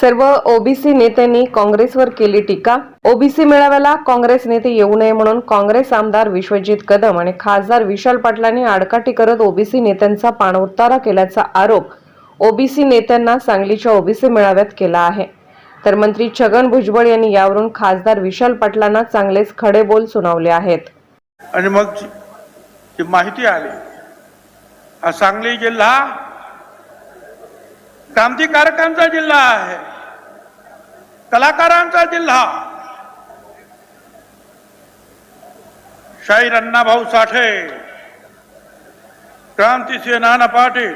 सर्व ओबीसी नेत्यांनी काँग्रेसवर केली टीका. ओबीसी मेळाव्याला काँग्रेस नेते येऊ नये म्हणून काँग्रेस आमदार विश्वजित कदम आणि खासदार विशाल पाटलांनी आडकाठी करत ओबीसी नेत्यांचा पाणउतारा केल्याचा आरोप ओबीसी नेत्यांना सांगलीच्या ओबीसी मेळाव्यात केला आहे. तर मंत्री छगन भुजबळ यांनी यावरून खासदार विशाल पाटलांना चांगलेच खडे बोल सुनावले आहेत. आणि मग माहिती आली सांगली जिल्हा क्रांतिकारकांचा जिल्हा आहे. कलाकारांचा जिल्हा. शाहीर अण्णाभाऊ साठे क्रांतीसिंह नाना पाटील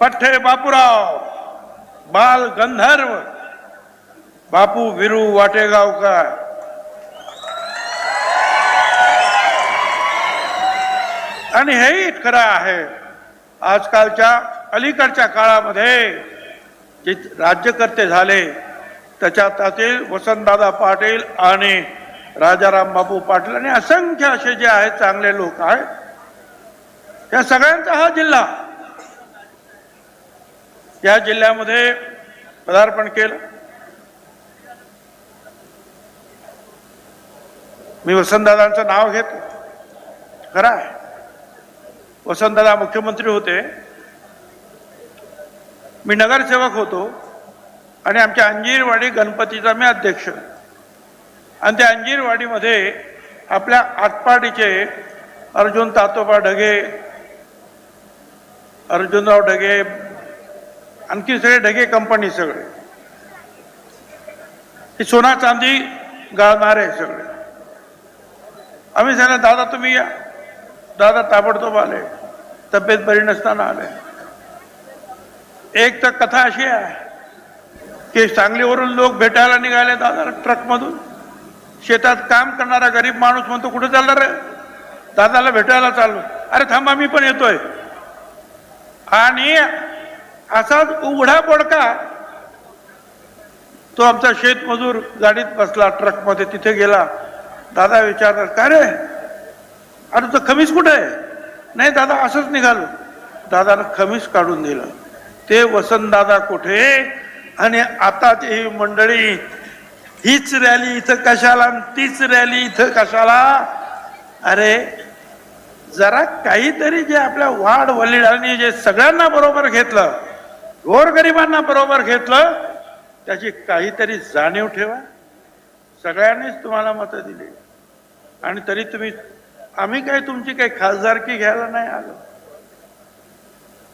पठ्ठे बापूराव बाल गंधर्व बापू विरू वाटेगावकर. आणि हेही खरं आहे आजकालच्या अलीकडच्या काळामध्ये जे राज्यकर्ते झाले त्याच्यात त्यातील वसंतदादा पाटील आणि राजाराम बाबू पाटील आणि असंख्य असे जे आहेत चांगले लोक आहेत या सगळ्यांचा हा जिल्हा या जिल्ह्यामध्ये पदार्पण केलं. मी वसंतदादांचं नाव घेतो खरं आहे. वसंतदादा मुख्यमंत्री होते. मी नगरसेवक होतो आणि आमच्या अंजीरवाडी गणपतीचा मी अध्यक्ष. आणि त्या अंजीरवाडीमध्ये आपल्या आटपाडीचे अर्जुन तातोबा ढगे अर्जुनराव ढगे आणखी सगळे ढगे कंपनी सगळे. सोना चांदी गाळणारे सगळे. आम्ही सांगितलं दादा तुम्ही या. दादा ताबडतोब आले. तब्येत बरी नसताना आले. एक तर कथा अशी आहे की सांगलीवरून लोक भेटायला निघाले दादा ट्रकमधून. शेतात काम करणारा गरीब माणूस म्हणतो कुठे चालणार रे? दादाला भेटायला चाललो. अरे थांबा मी पण येतोय. आणि असाच उघडा पडका तो आमचा शेतमजूर गाडीत बसला ट्रकमध्ये तिथे गेला. दादा विचारणार का रे? अरे तो खमीस कुठे आहे? नाही दादा असंच निघालो. दादानं खमीस काढून दिलं. ते वसंतदादा कुठे? आणि आताची ही मंडळी हीच रॅली इथं कशाला तीच रॅली इथं कशाला? अरे जरा काहीतरी जे आपल्या वाढ वलिडांनी जे सगळ्यांना बरोबर घेतलं गोरगरिबांना बरोबर घेतलं त्याची काहीतरी जाणीव ठेवा. सगळ्यांनीच तुम्हाला मतं दिली. आणि तरी तुम्ही आम्ही काही तुमची काही खासदारकी घ्यायला नाही आलो.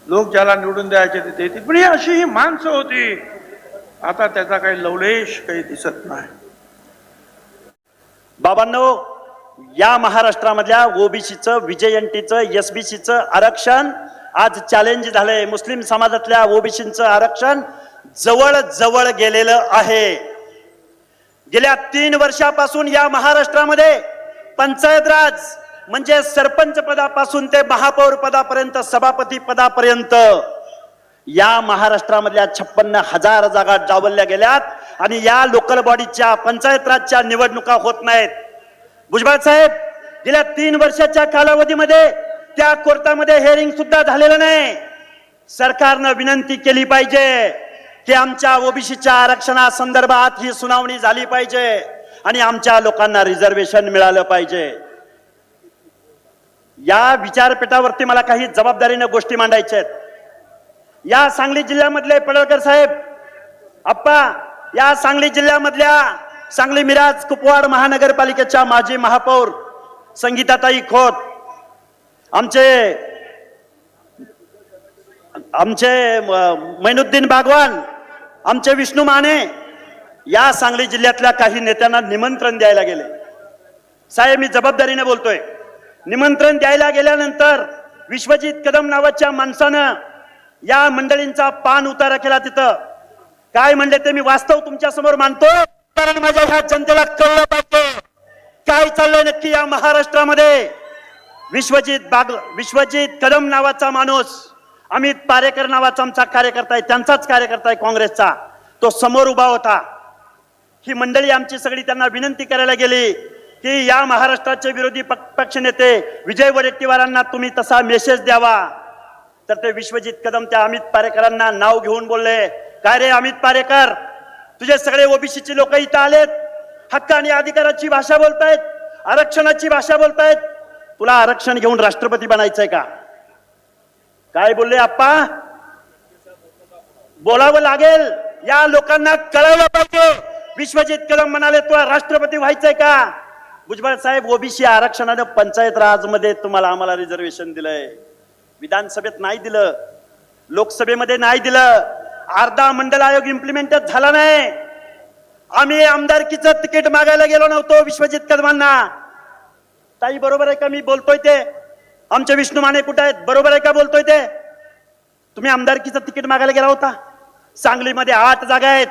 लोक ज्याला निवडून द्यायचे ते देतील. पण ही अशी ही माणसं होती. आता त्याचा काही लवलेश काही दिसत नाही. बाबांनो या महाराष्ट्रामधल्या ओबीसीचं विजयंतीचं एसबीसीचं आरक्षण आज चॅलेंज झालंय. मुस्लिम समाजातल्या ओबीसीचं आरक्षण जवळ जवळ गेलेलं आहे. गेल्या तीन वर्षापासून या महाराष्ट्रामध्ये पंचायत राज म्हणजे सरपंच पदापासून ते महापौर पदापर्यंत सभापती पदापर्यंत या महाराष्ट्रामधल्या छप्पन्न हजार जागा डावलल्या गेल्यात आणि या लोकल बॉडीच्या पंचायत राजच्या निवडणुका होत नाहीत. भुजबळ साहेब गेल्या तीन वर्षाच्या कालावधीमध्ये त्या कोर्टामध्ये हेअरिंग सुद्धा झालेलं नाही. सरकारनं विनंती केली पाहिजे की आमच्या ओबीसीच्या आरक्षणासंदर्भात ही सुनावणी झाली पाहिजे आणि आमच्या लोकांना रिझर्वेशन मिळालं पाहिजे. या विचारपीठावरती मला काही जबाबदारीनं गोष्टी मांडायच्या आहेत. या सांगली जिल्ह्यामधले पडळकर साहेब आप्पा या सांगली जिल्ह्यामधल्या सांगली मिराज कुपवाड महानगरपालिकेच्या माजी महापौर संगीताताई खोत आमचे आमचे मैनुद्दीन बागवान आमचे विष्णू माने या सांगली जिल्ह्यातल्या काही नेत्यांना निमंत्रण द्यायला गेले. साहेब मी जबाबदारीने बोलतोय. निमंत्रण द्यायला गेल्यानंतर विश्वजित कदम नावाच्या माणसानं या मंडळींचा पान उतारा केला तिथं. काय म्हणले ते मी वास्तव तुमच्यासमोर मानतो. कारण माझ्या ह्या जनतेला कळलं पाहिजे. काय चाललंय नक्की या महाराष्ट्रामध्ये? विश्वजित बाग विश्वजित कदम नावाचा माणूस अमित पारेकर नावाचा आमचा कार्यकर्ता आहे त्यांचाच कार्यकर्ता आहे काँग्रेसचा. तो समोर उभा होता. ही मंडळी आमची सगळी त्यांना विनंती करायला गेली. की या महाराष्ट्राचे विरोधी पक्षनेते विजय वडेट्टीवारांना तुम्ही तसा मेसेज द्यावा. तर ते विश्वजित कदम त्या अमित पारेकरांना नाव घेऊन बोलले काय रे अमित पारेकर? तुझे सगळे ओबीसीचे लोक इथं आलेत. हक्क आणि अधिकाराची भाषा बोलतायत आरक्षणाची भाषा बोलतायत. तुला आरक्षण घेऊन राष्ट्रपती बनायचंय का? काय बोलले आप्पा? बोलावं लागेल. या लोकांना कळवलं पाहिजे. विश्वजित कदम म्हणाले तुला राष्ट्रपती व्हायचंय का? भुजबळ साहेब ओबीसी आरक्षणानं पंचायत राजमध्ये तुम्हाला आम्हाला रिझर्वेशन दिलंय. विधानसभेत नाही दिलं. लोकसभेमध्ये नाही दिलं. अर्धा मंडल आयोग इम्प्लिमेंटच झाला नाही. आम्ही आमदारकीचं तिकीट मागायला गेलो नव्हतो विश्वजित कदमांना. ताई बरोबर आहे का मी बोलतोय ते? आमचे विष्णू माने कुठे आहेत? बरोबर आहे का बोलतोय ते? तुम्ही आमदारकीचं तिकीट मागायला गेला होता. सांगलीमध्ये आठ जागा आहेत.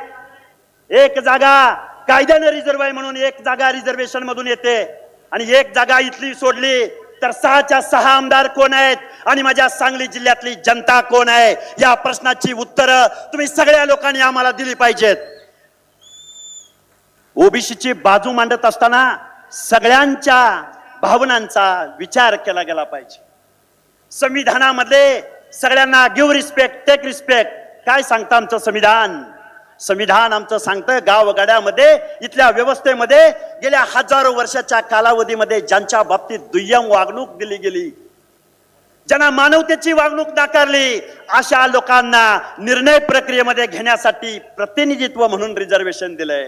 एक जागा कायद्याने रिझर्व आहे म्हणून एक जागा रिझर्वेशन मधून येते. आणि एक जागा इथली सोडली तर सहाच्या सहा आमदार कोण आहेत? आणि माझ्या सांगली जिल्ह्यातली जनता कोण आहे? या प्रश्नाची उत्तरं तुम्ही सगळ्या लोकांनी आम्हाला दिली पाहिजेत. ओबीसीची बाजू मांडत असताना सगळ्यांच्या भावनांचा विचार केला गेला पाहिजे. संविधानामध्ये सगळ्यांना गिव्ह रिस्पेक्ट टेक रिस्पेक्ट काय सांगतं आमचं संविधान? संविधान आमचं सांगतं गावगाड्यामध्ये इथल्या व्यवस्थेमध्ये गेल्या हजारो वर्षाच्या कालावधीमध्ये ज्यांच्या बाबतीत दुय्यम वागणूक दिली गेली ज्यांना मानवतेची वागणूक नाकारली अशा लोकांना निर्णय प्रक्रियेमध्ये घेण्यासाठी प्रतिनिधित्व म्हणून रिझर्वेशन दिलंय.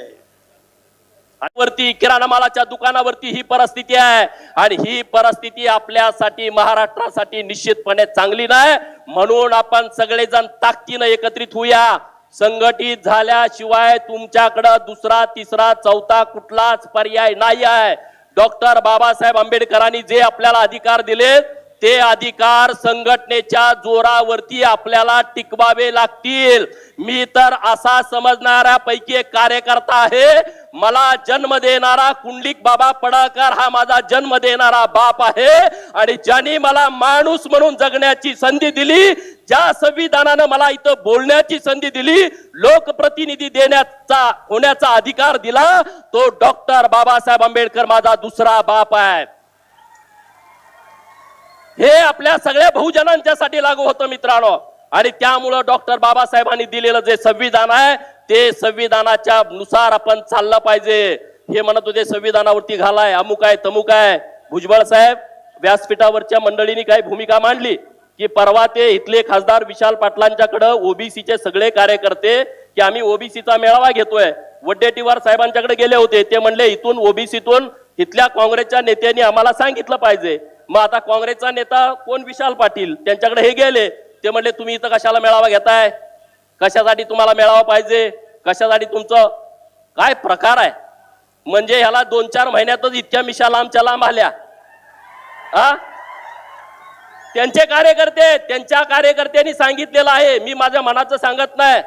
वरती किराणा मालाच्या दुकानावरती ही परिस्थिती आहे आणि ही परिस्थिती आपल्यासाठी महाराष्ट्रासाठी निश्चितपणे चांगली नाही. म्हणून आपण सगळेजण ताकदीनं एकत्रित होऊया. संघटित झाल्याशिवाय तुमच्याकडं दुसरा तिसरा चौथा कुठलाच पर्याय नाही आहे डॉक्टर बाबासाहेब आंबेडकरांनी जे आपल्याला अधिकार दिले ते अधिकार संघटनेच्या जोरावरती आपल्याला टिकवावे लागतील. मी तर असा समजणाऱ्या पैकी एक कार्यकर्ता आहे. मला जन्म देणारा कुंडलिक बाबा पडाकर हा माझा जन्म देणारा बाप आहे. आणि ज्यांनी मला माणूस म्हणून जगण्याची संधी दिली ज्या संविधानानं मला इथं बोलण्याची संधी दिली लोकप्रतिनिधी देण्याचा होण्याचा अधिकार दिला तो डॉक्टर बाबासाहेब आंबेडकर माझा दुसरा बाप आहे. हे आपल्या सगळ्या बहुजनांच्यासाठी लागू होतं मित्रांनो. आणि त्यामुळं डॉक्टर बाबासाहेबांनी दिलेलं जे संविधान आहे ते संविधानाच्या नुसार आपण चाललं पाहिजे. हे म्हणत होते संविधानावरती घालाय अमुक आहे तमुक आहे. भुजबळ साहेब व्यासपीठावरच्या मंडळींनी काही भूमिका मांडली की परवा ते इथले खासदार विशाल पाटलांच्याकडे ओबीसीचे सगळे कार्यकर्ते की आम्ही ओबीसीचा मेळावा घेतोय. वड्डेटीवार साहेबांच्याकडे गेले होते. ते म्हणले इथून ओबीसीतून इथल्या काँग्रेसच्या नेत्यांनी आम्हाला सांगितलं पाहिजे. मग आता काँग्रेसचा नेता कोण विशाल पाटील? त्यांच्याकडे हे गेले. ते म्हणले तुम्ही इथं कशाला मेळावा घेताय? कशासाठी तुम्हाला मेळावा पाहिजे? कशासाठी तुमचं काय प्रकार आहे? म्हणजे ह्याला दोन चार महिन्यातच इतक्या मिशा लांबच्या लांब आल्या. हा त्यांचे कार्यकर्ते त्यांच्या कार्यकर्त्यांनी सांगितलेलं आहे. मी माझ्या मनाचं सांगत नाही.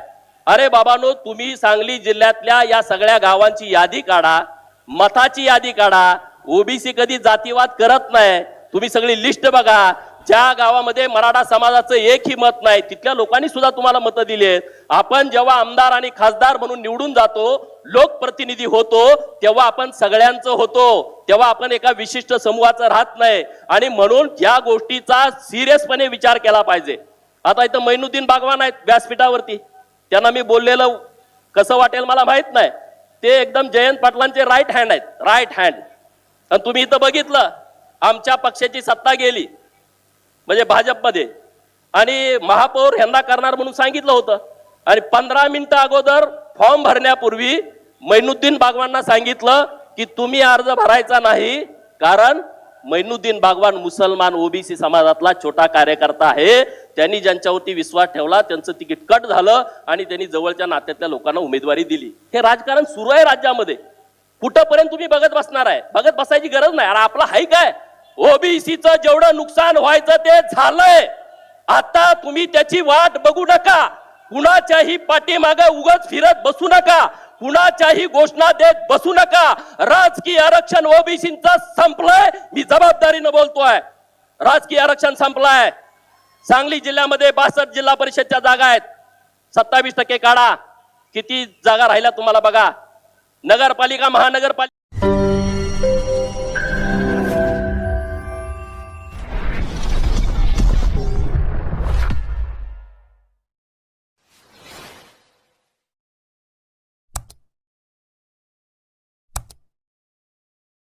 अरे बाबानो तुम्ही सांगली जिल्ह्यातल्या या सगळ्या गावांची यादी काढा. मताची यादी काढा. ओबीसी कधी जातीवाद करत नाही. तुम्ही सगळी लिस्ट बघा. ज्या गावामध्ये मराठा समाजाचं एकही मत नाही तिथल्या लोकांनी सुद्धा तुम्हाला मतं दिली आहेत. आपण जेव्हा आमदार आणि खासदार म्हणून निवडून जातो लोकप्रतिनिधी होतो तेव्हा आपण सगळ्यांचं होतो. तेव्हा आपण एका विशिष्ट समूहाचं राहत नाही. आणि म्हणून या गोष्टीचा सिरियसपणे विचार केला पाहिजे. आता इथं मैनुद्दीन बागवान आहेत व्यासपीठावरती. त्यांना मी बोललेलं कसं वाटेल मला माहीत नाही. ते एकदम जयंत पाटलांचे राईट हँड आहेत. राईट हँड आणि तुम्ही इथं बघितलं. आमच्या पक्षाची सत्ता गेली. म्हणजे भाजपमध्ये. आणि महापौर ह्यांना करणार म्हणून सांगितलं होतं. आणि पंधरा मिनिटं अगोदर फॉर्म भरण्यापूर्वी मैनुद्दीन बागवांना सांगितलं की तुम्ही अर्ज भरायचा नाही कारण मैनुद्दीन बागवान मुसलमान ओबीसी समाजातला छोटा कार्यकर्ता आहे. त्यांनी ज्यांच्यावरती विश्वास ठेवला त्यांचं तिकीट कट झालं आणि त्यांनी जवळच्या नात्यातल्या लोकांना उमेदवारी दिली. हे राजकारण सुरू आहे राज्यामध्ये. कुठंपर्यंत तुम्ही बघत बसणार आहे? बघत बसायची गरज नाही. अरे आपला हाय काय? ओबीसीचं जेवढं नुकसान व्हायचं ते झालंय. आता तुम्ही त्याची वाट बघू नका. कुणाच्याही पाठीमागे उगच फिरत बसू नका. कुणाच्याही घोषणा देत बसू नका. राजकीय आरक्षण ओबीसीचं संपलंय. मी जबाबदारीनं बोलतोय. राजकीय आरक्षण संपलाय. सांगली जिल्ह्यामध्ये बासष्ट जिल्हा परिषदच्या जागा आहेत. सत्तावीस टक्के काढा. किती जागा राहिल्या तुम्हाला बघा. नगरपालिका महानगरपालिका